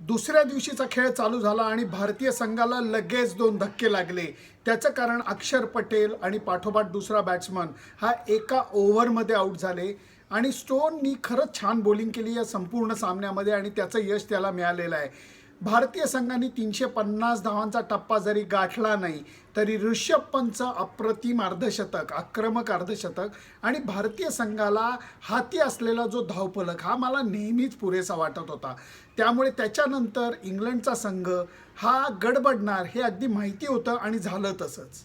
दुसऱ्या दिवशीचा खेळ चालू झाला आणि भारतीय संघाला लगेच दोन धक्के लागले. त्याचं कारण अक्षर पटेल आणि पाठोपाठ दुसरा बॅट्समन हा एका ओव्हरमध्ये आऊट झाले. आणि स्टोननी खरंच छान बॉलिंग केली या संपूर्ण सामन्यामध्ये आणि त्याचं यश त्याला मिळालेलं आहे. भारतीय संघाने तीनशे पन्नास धावांचा टप्पा जरी गाठला नाही तरी ऋषभ पंतचं अप्रतिम अर्धशतक आक्रमक अर्धशतक आणि भारतीय संघाला हाती असलेला जो धावफलक हा मला नेहमीच पुरेसा वाटत होता. त्यामुळे त्याच्यानंतर इंग्लंडचा संघ हा गडबडणार हे अगदी माहिती होतं आणि झालं तसंच.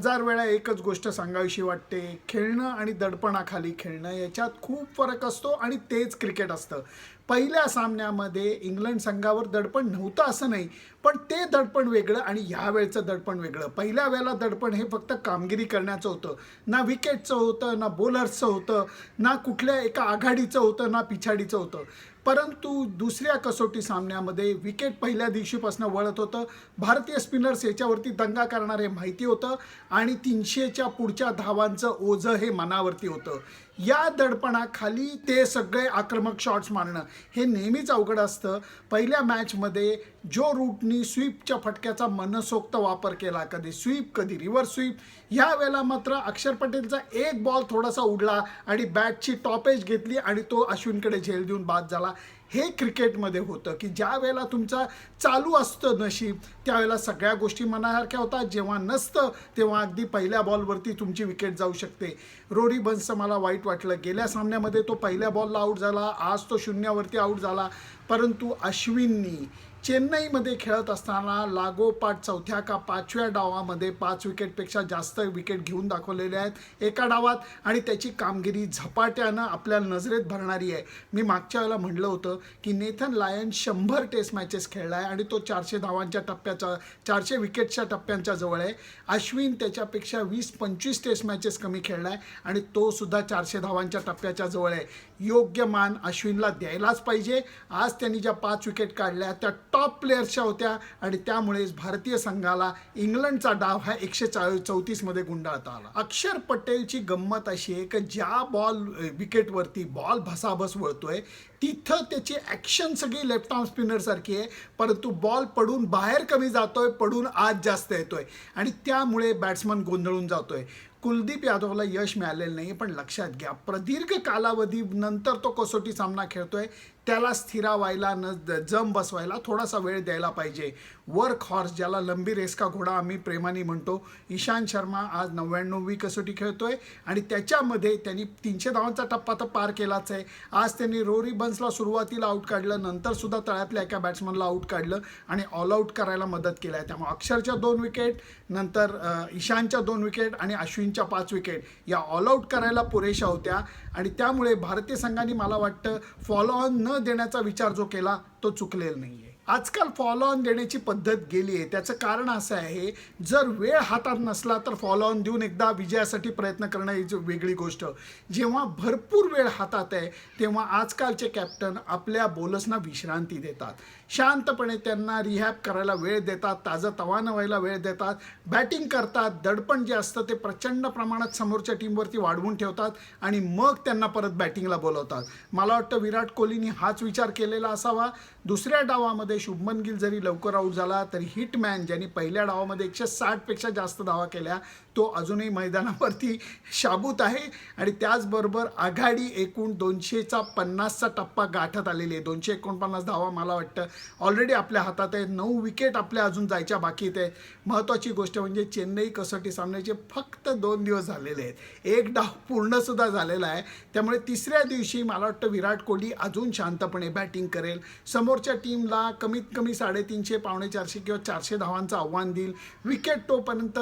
हजार वेळा एकच गोष्ट सांगावीशी वाटते. खेळणं आणि दडपणाखाली खेळणं याच्यात खूप फरक असतो आणि तेच क्रिकेट असतं. पहिल्या सामन्यामध्ये इंग्लंड संघावर दडपण नव्हतं असं नाही. पण ते दडपण वेगळं आणि ह्या वेळचं दडपण वेगळं. पहिल्या वेळेला दडपण हे फक्त कामगिरी करण्याचं होतं. ना विकेटचं होतं ना बॉलर्सचं होतं ना कुठल्या एका आघाडीचं होतं ना पिछाडीचं होतं. परंतु दुसऱ्या कसोटी सामन्यामध्ये विकेट पहिल्या दिवशीपासून वळत होतं. भारतीय स्पिनर्स याच्यावरती दंगा करणारे माहिती होतं आणि तीनशेच्या पुढच्या धावांचं ओझं हे मनावरती होतं. या दडपणाखाली ते सगळे आक्रमक शॉट्स मारणं. हे नेहमीच अवघड असतं. पहिल्या मॅचमध्ये जो रूटनी स्वीपच्या फटक्याचा मनसोक्त वापर केला कधी स्वीप कधी रिव्हर्स स्वीप ह्या वेळेला मात्र अक्षर पटेलचा एक बॉल थोडासा उडला आणि बॅटची टॉपेज घेतली आणि तो अश्विनकडे झेल देऊन बाद झाला. हे क्रिकेटमध्ये होतं की ज्या वेळेला तुमचा चालू असतं नशीब त्यावेळेला सगळ्या गोष्टी मनासारख्या होतात. जेव्हा नसतं तेव्हा अगदी पहिल्या बॉलवरती तुमची विकेट जाऊ शकते. रोरी बन्सचं मला वाईट वाटलं. गेल्या सामन्यामध्ये तो पहिल्या बॉलला आऊट झाला. आज तो शून्यावरती आऊट झाला. परंतु अश्विननी चेन्नईमध्ये खेळत असताना लागोपाठ चौथ्या का पाचव्या डावामध्ये पाच विकेटपेक्षा जास्त विकेट घेऊन दाखवलेले आहेत. एका डावात आणि त्याची कामगिरी झपाट्यानं आपल्या नजरेत भरणारी आहे. मी मागच्या वेळेला म्हटलं होतं की नेथन लायन शंभर टेस्ट मॅचेस खेळला आहे आणि तो चारशे धावांच्या टप्प्याचा चारशे विकेटच्या टप्प्यांच्या जवळ आहे. अश्विन त्याच्यापेक्षा वीस पंचवीस टेस्ट मॅचेस कमी खेळला आहे आणि तो सुद्धा चारशे धावांच्या टप्प्याच्या जवळ आहे. योग्य मान अश्विनला द्यायलाच पाहिजे. आज त्यांनी ज्या पाच विकेट काढल्या त्या टॉप प्लेयर्सच्या होत्या आणि त्यामुळेच भारतीय संघाला इंग्लंडचा डाव हा एकशे चाळीस चौतीसमध्ये गुंडाळता आला. अक्षर पटेलची गंमत अशी आहे की ज्या बॉल विकेटवरती बॉल भसाभस वळतोय तिथं त्याची ॲक्शन सगळी लेफ्ट आर्म स्पिनरसारखी आहे. परंतु बॉल पडून बाहेर कमी जातोय पडून आत जास्त येतोय. आणि त्यामुळे बॅट्समन गोंधळून जातोय. कुलदीप यादवला यश मिळालेलं नाही पण लक्षात घ्या प्रदीर्घ कालावधीनंतर तो कसोटी सामना खेळतोय. त्याला स्थिरावायला न जम बसवायला थोडासा वेळ द्यायला पाहिजे. वर्क हॉर्स ज्याला लंबी रेस का घोडा आम्ही प्रेमाने म्हणतो ईशांत शर्मा आज नव्याण्णववी कसोटी खेळतोय आणि त्याच्यामध्ये त्यांनी तीनशे धावांचा टप्पा तर पार केलाच आहे. आज त्यांनी रोरी बन्सला सुरुवातीला आऊट काढलं नंतरसुद्धा तळ्यातल्या एका बॅट्समनला आऊट काढलं आणि ऑल आऊट करायला मदत केली आहे. त्यामुळे अक्षरच्या दोन विकेट नंतर ईशानच्या दोन विकेट आणि अश्विनच्या पाच विकेट या ऑल आऊट करायला पुरेशा होत्या. आणि त्यामुळे भारतीय संघाने मला वाटतं फॉलो ऑन न देण्याचा विचार जो केला तो चुकलेला नाही आहे आजकाल फॉलो ऑन देण्याची पद्धत गेली आहे. त्याचं कारण असं आहे जर वेळ हातात नसला तर फॉलो ऑन देऊन एकदा विजयासाठी प्रयत्न करणं ही वेगळी गोष्ट. जेव्हा भरपूर वेळ हातात आहे तेव्हा आजकालचे कॅप्टन आपल्या बोलसना विश्रांती देतात. शांतपणे त्यांना रिहॅप करायला वेळ देतात ताजं तवानं व्हायला वेळ देतात बॅटिंग करतात दडपण जे असतं ते प्रचंड प्रमाणात समोरच्या टीमवरती वाढवून ठेवतात आणि मग त्यांना परत बॅटिंगला बोलवतात. मला वाटतं विराट कोहलीने हाच विचार केलेला असावा. दुसऱ्या डावामध्ये शुभमन गिल जरी लवकर आऊट झाला तरी हिटमॅन ज्यांनी पहिल्या डावामध्ये एकशे साठपेक्षा जास्त धावा केल्या तो अजूनही मैदानावरती शाबूत आहे. आणि त्याचबरोबर आघाडी एकूण दोनशेचा पन्नासचा टप्पा गाठत आलेली आहे. दोनशे एकोणपन्नास धावा मला वाटतं. ऑलरेडी आपल्या हातात आहे. नऊ विकेट आपल्या अजून जायच्या बाकीत आहेत. महत्त्वाची गोष्ट म्हणजे चेन्नई कसोटी सामन्याचे फक्त दोन दिवस झालेले आहेत. एक डाव पूर्णसुद्धा झालेला आहे. त्यामुळे तिसऱ्या दिवशी मला वाटतं विराट कोहली अजून शांतपणे बॅटिंग करेल. समोरच्या टीमला कमीत कमी साडेतीनशे पावणे चारशे किंवा चारशे धावांचं आव्हान देईल. विकेट तोपर्यंत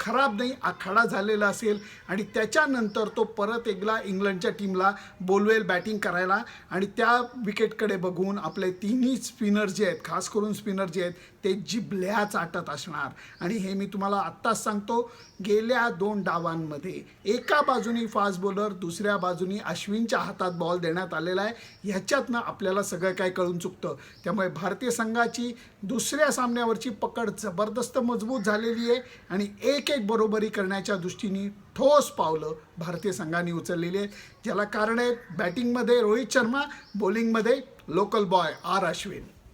खराब नाही आखाडा झालेला असेल. आणि त्याच्यानंतर तो परत एकला इंग्लंडच्या टीमला बोलवेल बॅटिंग करायला. आणि त्या विकेटकडे बघून आपले तिन्ही स्पिनर जे आहेत खास करून स्पिनर जे आहेत ते जिबल्या चाटत असणार. आणि हे मी तुम्हाला आत्ताच सांगतो गेल्या दोन डावांमध्ये एका बाजूनी फास्ट बॉलर दुसऱ्या बाजूनी अश्विनच्या हातात बॉल देण्यात आलेला आहे. ह्याच्यातनं आपल्याला सगळं काय कळून चुकतं. त्यामुळे भारतीय संघाची दुसऱ्या सामन्यावरची पकड जबरदस्त मजबूत झालेली आहे आणि एक एक बरोबरी करण्याच्या दृष्टीने ठोस पावलं भारतीय संघाने उचललेली आहेत. ज्याला कारण आहे बॅटिंगमध्ये रोहित शर्मा बॉलिंगमध्ये लोकल बॉय आर अश्विन.